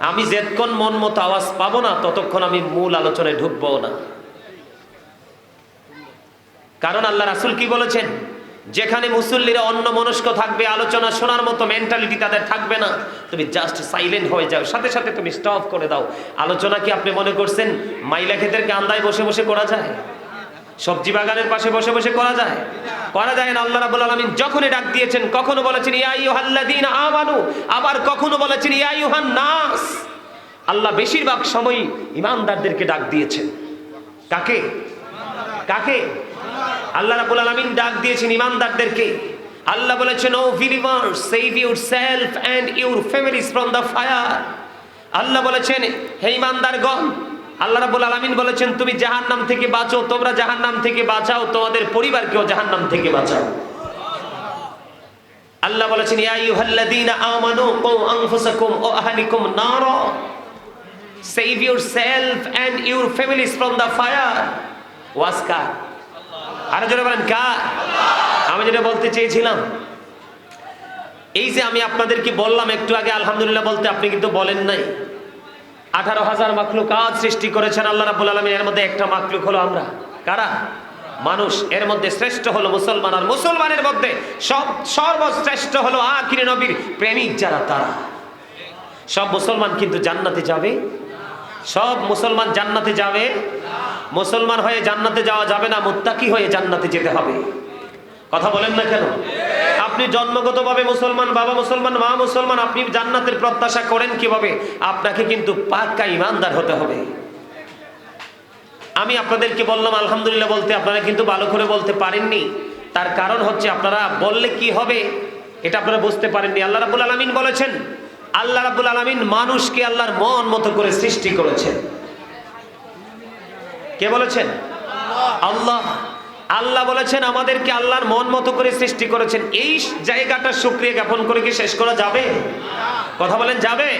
আমি যেতক্ষণ মন মতো আওয়াজ পাবো না, ততক্ষণ আমি মূল আলোচনায় ঢুকবো না। কারণ আল্লাহ রাসুল কি বলেছেন? যেখানে মুসল্লিরা অন্য মনস্ক থাকবে, আলোচনা শোনার মতো মেন্টালিটি তাদের থাকবে না। তুমি জাস্ট সাইলেন্ট হয়ে যাও, সাথে সাথে তুমি স্টপ করে দাও। আলোচনা কি আপনি মনে করছেন? মাইলা ক্ষেতের কান্দায় বসে বসে করা যায়? সবজি বাগানের পাশে বসে বসে করা যায়। করা যায় না, আল্লাহ রাব্বুল আলামিন যখনই ডাক দিয়েছেন, কখনো বলেছেন, ইয়া আইয়ুহাল্লাযীনা আমানু আবার কখনো বলেছেন, ইয়া আইয়ুহান নাস আল্লাহ বেশিরভাগ সময় ইমানদারদেরকে ডাক দিয়েছেন। কাকে? কাকে? আল্লাহ রাব্বুল আলামিন ডাক দিয়েছেন ইমানদারদেরকে। আল্লাহ বলেছেন, O believers save your self and your families from the fire Allah বলেছেন, হে ইমানদারগণ আল্লাহ রাব্বুল আলামিন বলেছেন, তুমি জাহান নাম থেকে বাঁচো, তোমরা জাহান নাম থেকে বাঁচাও, তোমাদের পরিবারকেও জাহান নাম থেকে বাঁচাও। আল্লাহ বলেছেন আমানু আনফুসাকুম ওয়া আহলিকুম নারা। Save yourself and your families from the fire ওয়াজ কার? আরও জোরে বলেন, কার? আমি যেটা বলতে চেয়েছিলাম, এই যে আমি আপনাদেরকে বললাম একটু আগে, আলহামদুলিল্লাহ বলতে আপনি কিন্তু বলেন নাই। আঠারো হাজার মাকলুক কাজ সৃষ্টি করেছেন আল্লাহ রাবুল আলমী এর মধ্যে একটা মাকলুক হলো আমরা। কারা? মানুষ। এর মধ্যে শ্রেষ্ঠ হলো মুসলমান আর মুসলমানের মধ্যে সব সর্বশ্রেষ্ঠ হলো আখিরি নবীর প্রেমিক যারা তারা। সব মুসলমান কিন্তু জান্নাতে যাবে? সব মুসলমান জান্নাতে যাবে? মুসলমান হয়ে জান্নাতে যাওয়া যাবে না, মুত্তাকি হয়ে জান্নাতে যেতে হবে। কথা বলেন না কেন? আপনি জন্মগতভাবে মুসলমান, বাবা মুসলমান, মা মুসলমান, আপনি জান্নাতের প্রত্যাশা করেন কীভাবে? আপনাকে কিন্তু পাক্কা ইমানদার হতে হবে। আমি আপনাদেরকে বললাম, আলহামদুলিল্লাহ বলতে আপনারা কিন্তু ভালো করে বলতে পারেননি। তার কারণ হচ্ছে আপনারা বললে কি হবে? এটা আপনারা বুঝতে পারেননি। আল্লাহ রাবুল আলমিন বলেছেন, আল্লাহ রাবুল আলমিন মানুষকে আল্লাহর মন মতো করে সৃষ্টি করেছেন। কে বলেছেন? আল্লাহ। আল্লাহ বলেছেন, আমাদেরকে আল্লাহর মন মতো করে সৃষ্টি করেছেন। এই জায়গাটা সুক্রিয়া জ্ঞাপন করে কি শেষ করা যাবে? কথা বলেন, যাবে?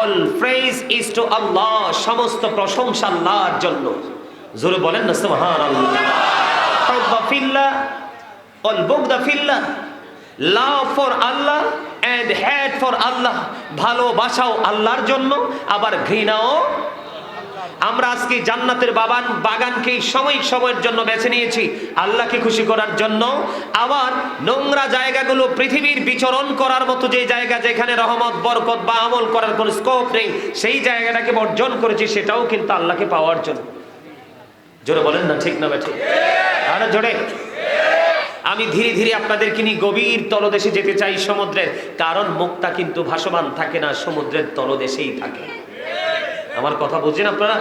All praise is to Allah সমস্ত প্রশংসা আল্লাহর জন্য। জোরে বলেন না সুবহান আল্লাহ অল বুগদা ফিল্লাহ love for Allah and hate for Allah, ভালোবাসাও আল্লাহর জন্য, আবার ঘৃণাও আমরা আজকে জান্নাতের বাগান, বাগানকে সময় সময়ের জন্য বেছে নিয়েছি। আল্লাহকে খুশি করার জন্য। আবার নোংরা জায়গাগুলো পৃথিবীর বিচরণ করার মতো যে জায়গা যেখানে রহমত, বরকত বা আমল করার কোনো স্কোপ নেই, সেই জায়গাটাকে বর্জন করেছি, সেটাও কিন্তু আল্লাহকে পাওয়ার জন্য। জোরে বলেন না, ঠিক না বেঠিক আর জোরে। আমি ধীরে ধীরে আপনাদেরকে নিয়ে গভীর তলদেশে যেতে চাই সমুদ্রের, কারণ মুক্তা কিন্তু ভাসমান থাকে না, সমুদ্রের তলদেশেই থাকে। আমার কথা বুঝছেন আপনারা?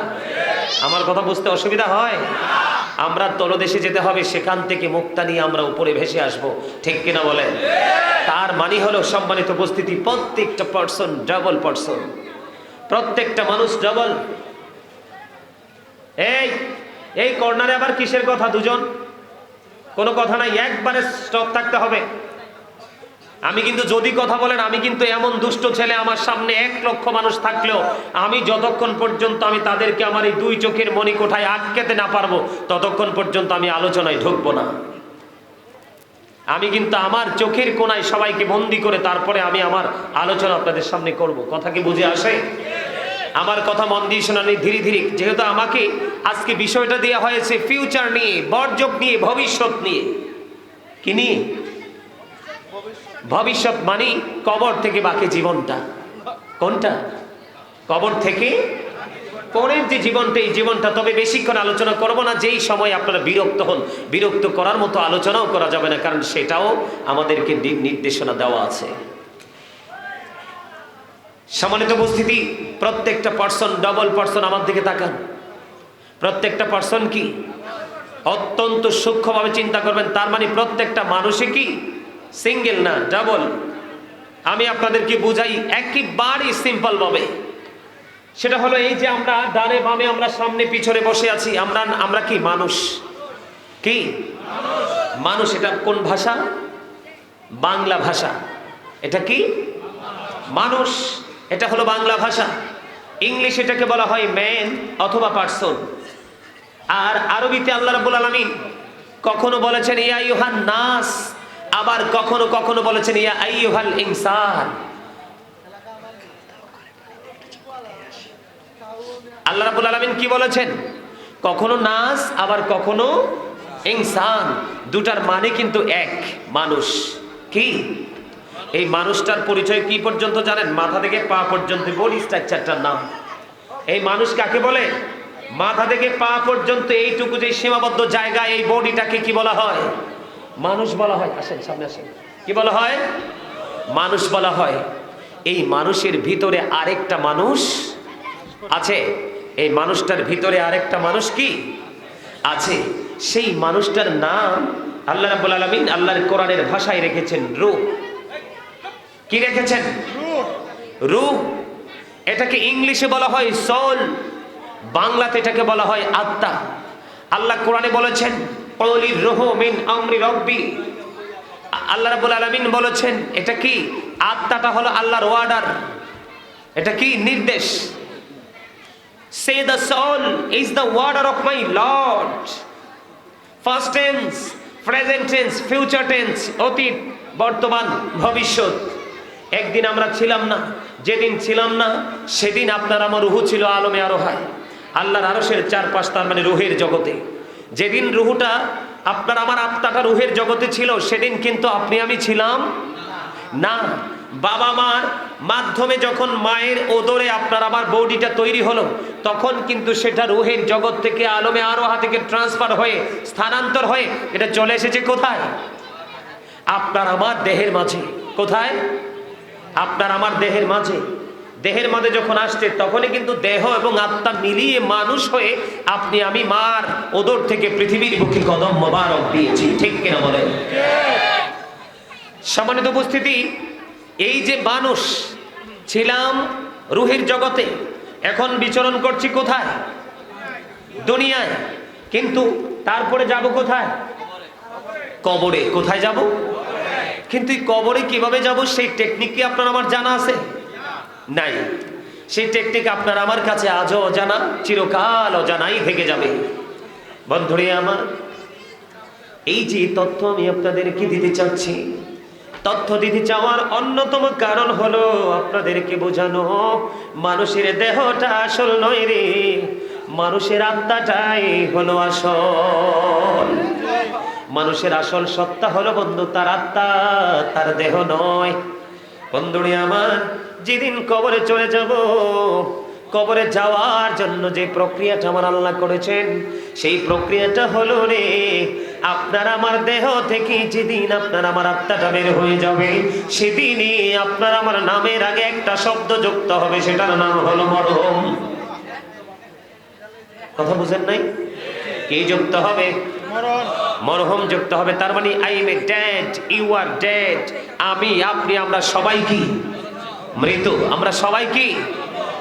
আমার কথা বুঝতে অসুবিধা হয়? আমরা তলদেশে যেতে হবে, সেখান থেকে মুক্তা নিয়ে আমরা উপরে ভেসে আসব। ঠিক কিনা বলেন? তার মানে হলো সম্মানিত উপস্থিতি, প্রত্যেকটা পার্সন ডাবল পার্সন প্রত্যেকটা মানুষ ডাবল এই এই কর্নারে আবার কিসের কথা দুজন? কোনো কথা নাই, একবারে স্টপ থাকতে হবে। আমি কিন্তু যদি কথা বলেন, আমি কিন্তু এমন দুষ্ট ছেলে, আমার সামনে এক লক্ষ মানুষ থাকলেও আমি যতক্ষণ পর্যন্ত আমি তাদেরকে আমার এই দুই চোখের মণিকোঠায় আটকেতে না পারব, ততক্ষণ পর্যন্ত আমি আলোচনায় ঢুকবো না। আমি কিন্তু আমার চোখের কোনায় সবাইকে বন্দি করে তারপরে আমি আমার আলোচনা আপনাদের সামনে করব। কথা কি বুঝে আসে? আমার কথা মন দিয়ে শোনানি ধীরে ধীরে। যেহেতু আমাকে আজকে বিষয়টা দেওয়া হয়েছে ফিউচার নিয়ে, বর্জক নিয়ে, ভবিষ্যৎ নিয়ে। কি নিয়ে? ভবিষ্যৎ মানে কবর থেকে বাকি জীবনটা। কোনটা? কবর থেকে? পরের যে জীবনটা, এই জীবনটা তবে বেশিক্ষণ আলোচনা করব না, যেই সময় আপনারা বিরক্ত হন। বিরক্ত করার মতো আলোচনাও করা যাবে না, কারণ সেটাও আমাদেরকে নির্দেশনা দেওয়া আছে। সম্মানিত উপস্থিতি, প্রত্যেকটা পার্সন ডবল পার্সন আমার দিকে তাকান। প্রত্যেকটা পার্সন কি? অত্যন্ত সূক্ষ্মভাবে চিন্তা করবেন, তার মানে প্রত্যেকটা মানুষে কি সিঙ্গেল না, ডাবল। আমি আপনাদেরকে বুঝাই একেবারেই সিম্পল ভাবে। সেটা হলো এই যে আমরা ডানে বামে আমরা সামনে পিছনে বসে আছি, আমরা আমরা কি মানুষ? কি? মানুষ এটা কোন ভাষা? বাংলা ভাষা। এটা কি? মানুষ। এটা হলো বাংলা ভাষা। ইংলিশ এটাকে বলা হয় ম্যান অথবা পার্সন আর আরবিতে আল্লাহ রাব্বুল আলামিন কখনো বলেছেন, ইয়া ইউহান নাস। আবার কখনো কখনো বলেছেন, ইয়া আইয়ুহাল ইনসান। আল্লাহ রাবুল আলমিন কি বলেছেন? কখনো নাস, আবার কখনো ইনসান। দুটার মানে কিন্তু এক, মানুষ। কি? এই মানুষটার পরিচয় কি পর্যন্ত জানেন? মাথা থেকে পা পর্যন্ত, বডি স্ট্রাকচারটার নাম। এই মানুষ কাকে বলে? মাথা থেকে পা পর্যন্ত এইটুকু যে সীমাবদ্ধ জায়গা, এই বডিটাকে কি বলা হয়? মানুষ বলা হয়, আসেন, সামনে আসেন। কি বলা হয়? মানুষ বলা হয়। এই মানুষের ভিতরে আরেকটা মানুষ আছে। এই মানুষটার ভিতরে আরেকটা মানুষ কি? আছে। সেই মানুষটার নাম আল্লাহ রাব্বুল আলামিন আল্লাহর কোরআনের ভাষায় রেখেছেন, রূহ। কি রেখেছেন? রূহ। এটাকে ইংলিশে বলা হয় সোল। বাংলাতে এটাকে বলা হয় আত্মা। আল্লাহ কোরআনে বলেছেন কলি রুহ মিন আমরি রব্বি। আল্লাহ রাব্বুল আলামিন বলেছেন, এটা কি? আত্মাটা হলো আল্লাহর ওয়ার্ডার এটা কি? নির্দেশ। Say the soul is the order of my Lord first tense present tense future tense অতীত, বর্তমান, ভবিষ্যৎ। একদিন আমরা ছিলাম না, যেদিন ছিলাম না, সেদিন আপনার আমার রুহু ছিল আলমে আরোহায়। আল্লাহর আরশের চারপাশ তার মানে রুহের জগতে। যেদিন রুহুটা আপনার আমার আত্মাটা রুহের জগতে ছিল, সেদিন কিন্তু আপনি আমি ছিলাম না। বাবা মার মাধ্যমে যখন মায়ের ওদরে আপনার আমার বডিটা তৈরি হলো, তখন কিন্তু সেটা রুহের জগৎ থেকে আলমে আরোহা থেকে ট্রান্সফার হয়ে, স্থানান্তর হয়ে এটা চলে এসেছে কোথায়? আপনার আমার দেহের মাঝে। কোথায়? আপনার আমার দেহের মাঝে। দেহের মাঝে যখন আসছে, তখনই কিন্তু দেহ এবং আত্মা মিলিয়ে মানুষ হয়ে আপনি, আমি, মার ওদর থেকে পৃথিবীর বুকে কদম মোবারক দিয়েছি। ঠিক কিনা বলেন? সম্মানিত উপস্থিতি, এই যে মানুষ, ছিলাম রুহের জগতে, এখন বিচরণ করছি কোথায়? দুনিয়ায়। কিন্তু তারপরে যাব কোথায়? কবরে। কোথায় যাব? কিন্তু এই কবরে কীভাবে যাব, সেই টেকনিক কি আপনার আমার জানা আছে? নাই। সেই টেকনিক আপনার আমার কাছে আজও অজানা, চিরকাল অজানাই থেকে যাবে। বন্ধুরে আমার, এই যে তথ্য আমি আপনাদের আপনাদেরকে দিতে চাচ্ছি, তথ্য দিতে চাওয়ার অন্যতম কারণ হলো আপনাদেরকে বোঝানো, মানুষের দেহটা আসল নয় রে, মানুষের আত্মাটাই হলো আসল। মানুষের আসল সত্তা হলো বন্ধু, তার আত্মা, তার দেহ নয়। বন্ধুরে আমার যেদিন কবরে চলে যাব কবরে যাওয়ার জন্য যে প্রক্রিয়াটা আমার আল্লাহ করেছেন সেই প্রক্রিয়াটা হলো রে আপনার আমার দেহ থেকে যেদিন আপনার আমার আত্মাটা বের হয়ে যাবে সেদিনই আপনার আমার নামের আগে একটা শব্দ যুক্ত হবে সেটার নাম হলো মরহম। কথা বুঝেন নাই? কি যুক্ত হবে? মরহম। যুক্ত হবে তার মানে I am a dad you are dad আমি আপনি আমরা সবাই কি? মৃত আমরা সবাই কি?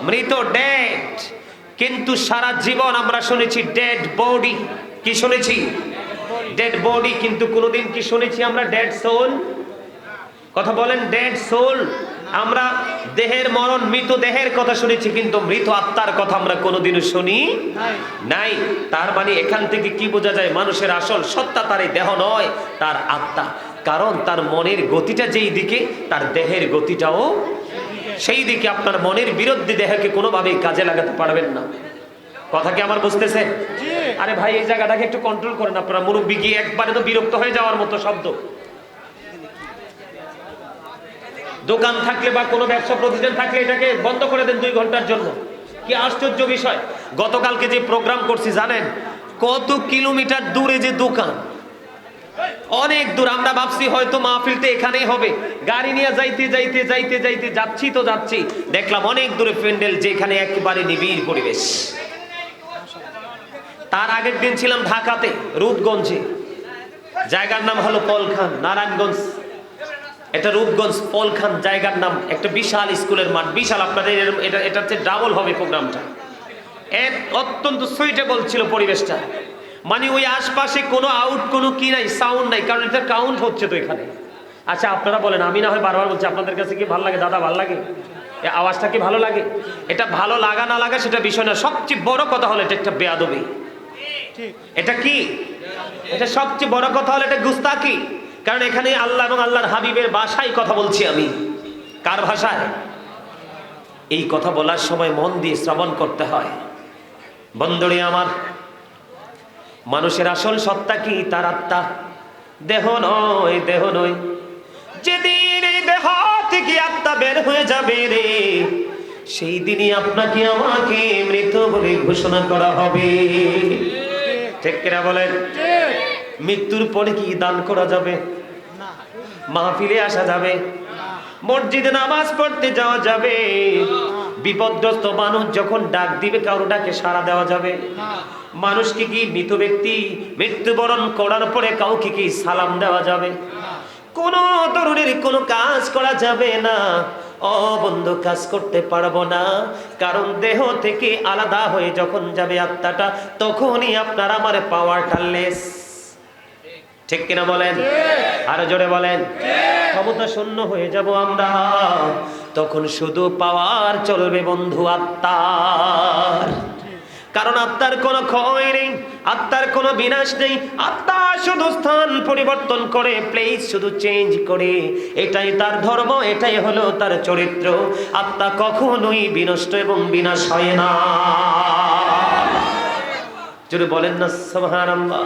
মৃত ড্যাড কিন্তু সারা জীবন আমরা শুনেছি ডেড বডি কি শুনেছি? ডেড বডি কিন্তু কোনোদিন কি শুনেছি আমরা ডেড সোল কথা বলেন ডেড সোল আমরা দেহের মরণ মৃত দেহের কথা শুনেছি, কিন্তু মৃত আত্মার কথা আমরা কোনোদিনও শুনি নাই। তার মানে এখান থেকে কি বোঝা যায়? মানুষের আসল সত্তা তার এই দেহ নয়, তার আত্মা। কারণ তার মনের গতিটা যেই দিকে, তার দেহের গতিটাও সেই দিকে আপনার মনের বিরুদ্ধে দেহকে কোনোভাবেই কাজে লাগাতে পারবেন না। কথা কি আমার বুঝতেছে? আরে ভাই এই জায়গাটাকে একটু কন্ট্রোল করেন আপনারা। মুরব্বী গিয়ে একবারে তো বিরক্ত হয়ে যাওয়ার মতো শব্দ। দোকান থাকলে বা কোনো ব্যবসা প্রতিষ্ঠান থাকলে এটাকে বন্ধ করে দেন দুই ঘণ্টার জন্য। কি আশ্চর্য বিষয়। গতকালকে যে প্রোগ্রাম করছি জানেন? কত কিলোমিটার দূরে যে দোকান অনেক দূর আমরা ভাবছি হয়তো মাহফিলটা এখানেই হবে। গাড়ি নিয়ে যাইতে যাইতে যাইতে যাইতে যাচ্ছি তো যাচ্ছি। দেখলাম অনেক দূরে প্যান্ডেল যেখানে একেবারে নিবিড় পরিবেশ। তার আগের দিন ছিলাম ঢাকাতে, রূপগঞ্জে। জায়গার নাম হলো পলখান, নারায়ণগঞ্জ। এটা রূপগঞ্জ, পলখান জায়গার নাম। একটা বিশাল স্কুলের মাঠ। বিশাল আপনাদের এটা এটা হচ্ছে ডাবল হবে প্রোগ্রামটা। অত্যন্ত সুইটেবল ছিল পরিবেশটা। মানে ওই আশপাশে কোনো আউট কোনো কি নাই সাউন্ড নাই, কারণ এটা কাউন্ট হচ্ছে তো এখানে। আচ্ছা আপনারা বলেন, আমি না হয় বারবার বলছি, আপনাদের কাছে কি ভালো লাগে? দাদা, ভালো লাগে? আওয়াজটা কি ভালো লাগে? এটা ভালো লাগা না লাগা সেটা বিষয় না, সবচেয়ে বড় কথা হলো এটা একটা বেয়াদবি। এটা কি? এটা সবচেয়ে বড় কথা হলো এটা গুস্তাকি কারণ এখানে আল্লাহ এবং আল্লাহর হাবিবের ভাষায় কথা বলছি আমি। কার ভাষায়? এই কথা বলার সময় মন দিয়ে শ্রবণ করতে হয়। বন্দরে আমার মানুষের আসল সত্তা কি? তার আত্মা। দেহ নয় দেহ নয়। যেদিন এই দেহ থেকে আত্মা বের হয়ে যাবে রে, সেই দিনই আপনাকে আমাকে মৃত বলে ঘোষণা করা হবে। ঠিক কিনা বলেন? মৃত্যুর পরে কি দান করা যাবে? মাহফিলে আসা যাবে? মসজিদে নামাজ পড়তে যাওয়া যাবে? বিপদগ্রস্ত মানুষ যখন ডাক দিবে কারও ডাকে সাড়া দেওয়া যাবে। মানুষকে কি কি মৃত ব্যক্তি মৃত্যুবরণ করার পরে কাউকে কি সালাম দেওয়া যাবে? কোন ধরনের কোনো কাজ করা যাবে না। ও বন্ধু কাজ করতে পারব না। কারণ দেহ থেকে আলাদা হয়ে যখন যাবে আত্মাটা তখনই আপনার আমার পাওয়ারটা লেস ঠিক কিনা বলেন? আরও জোরে বলেন। ক্ষমতা শূন্য হয়ে যাব আমরা। তখন শুধু পাওয়ার চলবে বন্ধু আত্মার। কারণ আত্মার কোনো ক্ষয় নেই আত্মার কোনো বিনাশ নেই। আত্মা শুধু স্থান পরিবর্তন করে প্লেস শুধু চেঞ্জ করে। এটাই তার ধর্ম এটাই হলো তার চরিত্র। আত্মা কখনোই বিনষ্ট এবং বিনাশ হয় না। যদি বলেন না সুবহানাল্লাহ।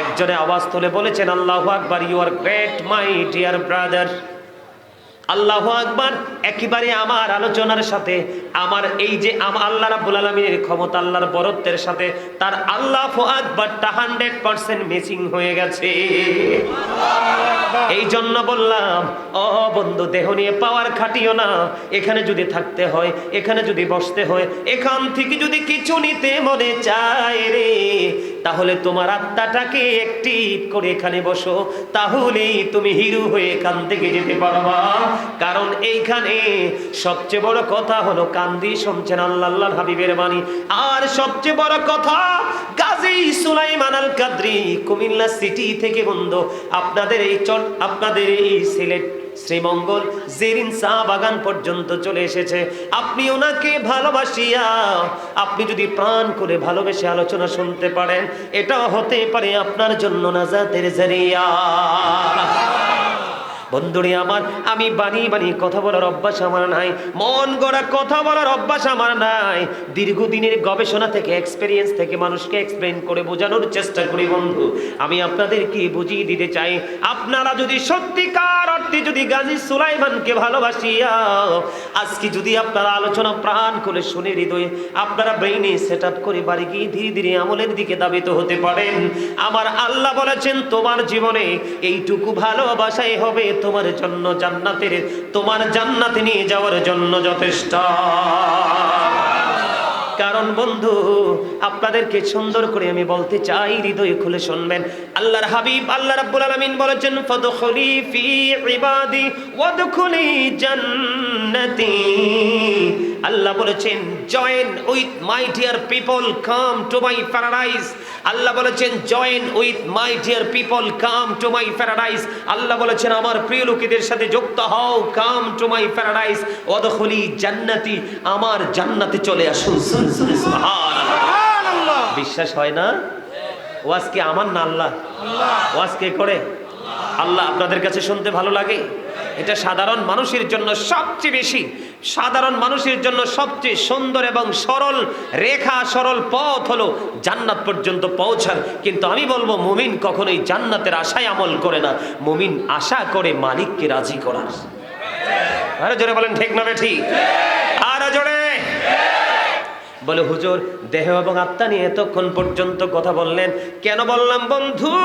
একজনে আওয়াজ তুলে বলেছেন আল্লাহ আকবার you are great my dear brother Allah আকবার একেবারে আমার আলোচনার সাথে আমার এই যে আল্লাহ রাব্বুল আলামিনের ক্ষমতা আল্লাহর বরত্বের সাথে তার আল্লাহ আকবারটা হান্ড্রেড পার্সেন্ট মিসিং হয়ে গেছে। এই জন্য বললাম ও বন্ধু দেহ নিয়ে পাওয়ার খাটিও না। এখানে যদি থাকতে হয় এখানে যদি বসতে হয় এখান থেকে যদি কিছু নিতে মনে চায় রে তাহলে তোমার আত্মাটাকে একটি করে এখানে বসো, তাহলেই তুমি হিরু হয়ে এখান থেকে যেতে পারবা। কারণ এইখানে সবচেয়ে বড় কথা হলো কান্দি শুনছেন আল্লাহ হাবিবের বাণী। আর সবচেয়ে বড় কথা, গাজী সুলাইমান আল কাদ্রি কুমিল্লা সিটি থেকে বন্ধ। আপনাদের এই চট, আপনাদের এই সিলেট শ্রীমঙ্গল জেরিন চা বাগান পর্যন্ত চলে এসেছে। আপনি ওনাকে ভালোবাসিয়া, আপনি যদি প্রাণ করে ভালোবেসে আলোচনা শুনতে পারেন, এটা হতে পারে আপনার জন্য নাজাতের জারিয়া। বন্ধুরে আমার, আমি বানি বানি কথা বলার অভ্যাস আমার নাই, মন গড়া কথা বলার অভ্যাস আমার নাই। দীর্ঘদিনের গবেষণা থেকে এক্সপেরিয়েন্স থেকে মানুষকে এক্সপ্লেন করে বোঝানোর চেষ্টা করি বন্ধু। আমি আপনাদেরকে বুঝিয়ে দিতে চাই, আপনারা যদি সত্যিকার অর্থে যদি গাজী সুলাইমানকে ভালোবাসিয়া, আজকে যদি আপনারা আলোচনা প্রাণ করে শুনে হৃদয়ে আপনারা ব্রেইনে সেট আপ করে বাড়ি গিয়ে ধীরে ধীরে আমলের দিকে দাবিত হতে পারেন। আমার আল্লাহ বলেছেন, তোমার জীবনে এইটুকু ভালোবাসাই হবে তোমার জন্য জান্নাতের, তোমার জান্নাতে নিয়ে যাওয়ার জন্য যথেষ্ট। কারণ বন্ধু, আপনাদেরকে সুন্দর করে আমি বলতে চাই, হৃদয় খুলে শুনবেন। আল্লাহর হাবিব, আল্লাহ রাব্বুল আলামিন বলেছেন, ফাদখুলি ফি ইবাদি ওয়াদখুলি জান্নাতি। আল্লাহ বলেছেন join with my dear people come to my paradise Allah বলেছেন join with my dear people come to my paradise Allah বলেছেন আমার প্রিয় লোকেদের সাথে যুক্ত হও কাম টু মাই প্যারাডাইস ওয়াদখুলি জান্নাতি আমার জান্নাতে চলে আসুন। সুবহানাল্লাহ। বিশ্বাস হয় না? ওয়াজ কি আমার না আল্লাহ। ওয়াজ কে করে? আল্লাহ আপনাদের কাছে শুনতে ভালো লাগে? এটা সাধারণ মানুষের জন্য সবচেয়ে বেশি। সাধারণ মানুষের জন্য সবচেয়ে সুন্দর এবং সরল রেখা, সরল পথ হলো জান্নাত পর্যন্ত পৌঁছার। কিন্তু আমি বলব, মুমিন কখনোই জান্নাতের আশায় আমল করে না। মুমিন আশা করে মালিককে রাজি করার। আরে জোরে বলেন, ঠিক না ঠিক? বলে, হুজুর, দেহ এবং আত্মা নিয়ে এতক্ষণ পর্যন্ত কথা বললেন। কেন বললাম, বন্ধু?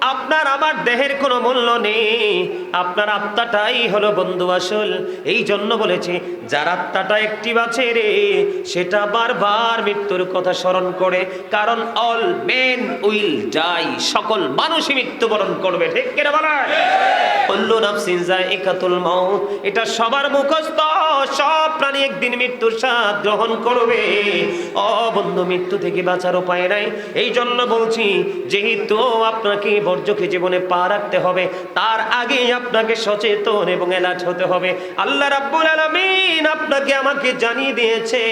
আপনার আমার দেহের কোনো মূল্য নেই। আপনার আত্মাটাই হলো বন্ধু আসল। এই জন্য বলেছি, যার আত্মাটা একটি বাছে রে, সেটা বারবার মৃত্যুর কথা স্মরণ করে। কারণ অল মেন উইল ডাই, সকল মানুষই মৃত্যুবরণ করবে। ঠিক কেন বলা? কুল্লু নাফসিন এটা সবার মুখস্থ। সব প্রাণী একদিন মৃত্যুর স্বাদ গ্রহণ করবে। ও বন্ধু, মৃত্যু থেকে বাঁচার উপায় নাই। এই জন্য বলছি, যেহেতু আপনাকে বর্জ্যকে জীবনে পা রাখতে হবে, তার আগে আপনাকে সচেতন এবং এলাচ হতে হবে। আল্লাহ রাব্বুল আলামিন আপনাকে আমাকে জানিয়ে দিয়েছে,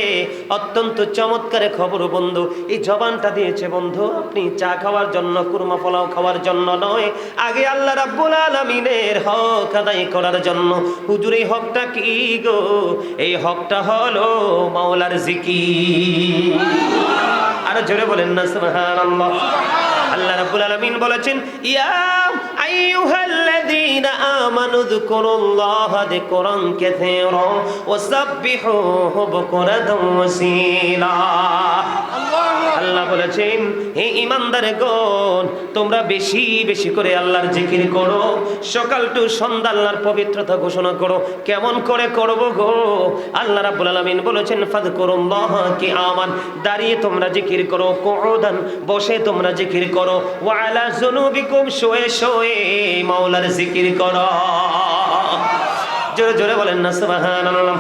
অত্যন্ত চমৎকার খবর বন্ধু, এই জবানটা দিয়েছে, বন্ধু, আপনি চা খাওয়ার জন্য, কুরমা পোলাও খাওয়ার জন্য নয়, আগে আল্লাহ রাব্বুল আলামিনের হক আদায় করার জন্য। হুজুর, এই হকটা কি গো? এই হকটা হলো মাওলার জিকির। আর জোরে বলেন না সুবহানাল্লাহ। আল্লাহ রাব্বুল আলামিন বলেছেন ইয়া আমানু যকুরুল্লাহা যিকরান কাসীরা ওয়াসাব্বিহুহু বুকরাতাও ওয়াসীলা আল্লাহ বলেছেন, হে ইমানদার তোমরা বেশি বেশি করে আল্লাহর জিকির করো, সকাল টু সন্ধ্যা আল্লাহর পবিত্রতা ঘোষণা করো, কেমন করে করব গো? আল্লাহ রাব্বুল বলেছেন, ফাযকুরুল্লাহ কি আমান দাঁড়িয়ে তোমরা জিকির করো, কুউদান, বসে তোমরা জিকির করো, ওয়া আলা জুনুবিকুম শুয়ে শুয়ে মাওলার জিকির করো। জোরে জোরে বলেন না, সুবহানাল্লাহ।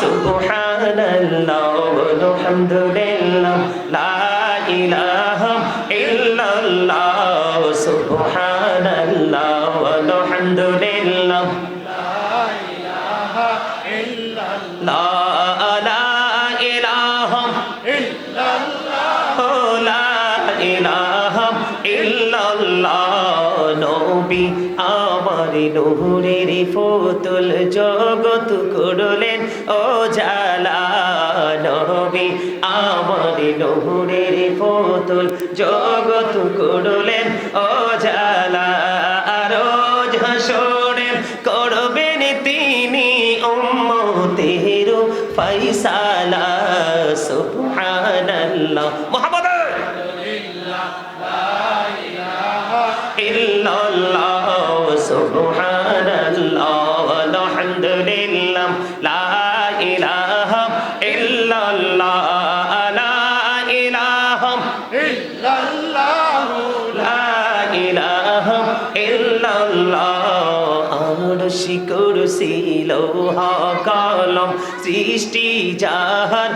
সুবহানাল্লাহ, আলহামদুলিল্লাহ, লা ইলাহা ইল্লাল্লাহ, সুবহানাল্লাহ, আলহামদুলিল্লাহ। লা লা নবী আমার নূরের ফুতুল জগত করলেন ও জালা নবী, আমার নূরের ফুতুল জগত করলেন ও জালা রোজ করবেন তিনি উম্মতের ফাইসালা সুবহানাল্লাহ। মুহাম্মদ সৃষ্টি জাহান